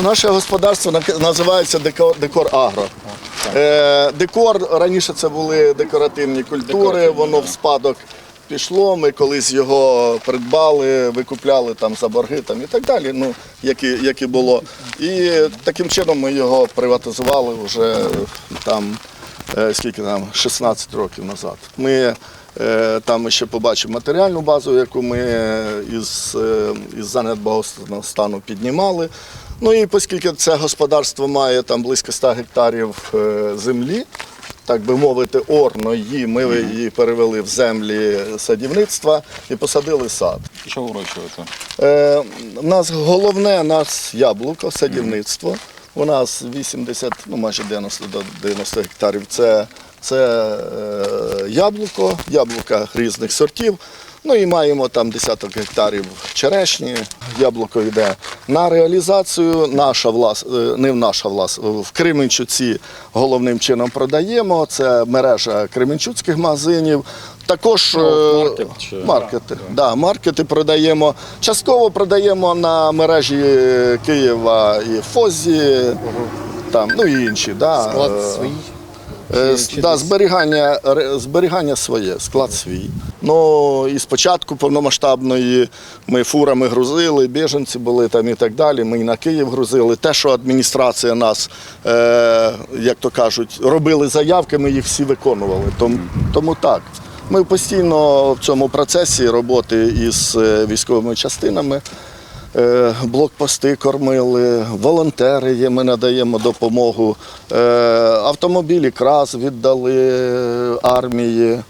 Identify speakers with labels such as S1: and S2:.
S1: Наше господарство називається Декор, декор Агро. Е, декор раніше це були декоративні культури, воно в спадок пішло. Ми колись його придбали, викупляли там за борги там, і так далі, ну, як, і, як і було. І таким чином ми його приватизували вже там, е, скільки там, 16 років назад. Ми е, там ще побачимо матеріальну базу, яку ми із, е, із занедбаного стану піднімали. Ну і оскільки це господарство має там близько 100 гектарів е, землі, так би мовити, орної, ми її перевели в землі садівництва і посадили сад.
S2: Що вирощуєте?
S1: Е, у нас головне у нас яблуко, садівництво. У нас 80, ну майже 90 до 90 гектарів. Це, це е, яблуко, яблука різних сортів. Ну і маємо там десяток гектарів черешні. Яблуко йде на реалізацію. Наша влас, е, не наша влас, в Кременчуці головним чином продаємо. Це мережа кременчуцьких магазинів. Також е,
S2: маркет чи-
S1: маркети. Да, маркети продаємо. Частково продаємо на мережі Києва і Фозі, там, ну і інші. Да.
S3: Склад свій.
S1: Е,
S3: Чи- чи
S1: да,
S3: десь?
S1: зберігання, ре- зберігання своє, склад свій. Ну і спочатку повномасштабної ми фурами грузили, біженці були там і так далі. Ми і на Київ грузили. Те, що адміністрація нас, е, як то кажуть, робили заявки, ми їх всі виконували. Тому, тому так. Ми постійно в цьому процесі роботи із е, військовими частинами. Е, Блокпости кормили, волонтери є, ми надаємо допомогу. Е, Автомобілі крас віддали армії.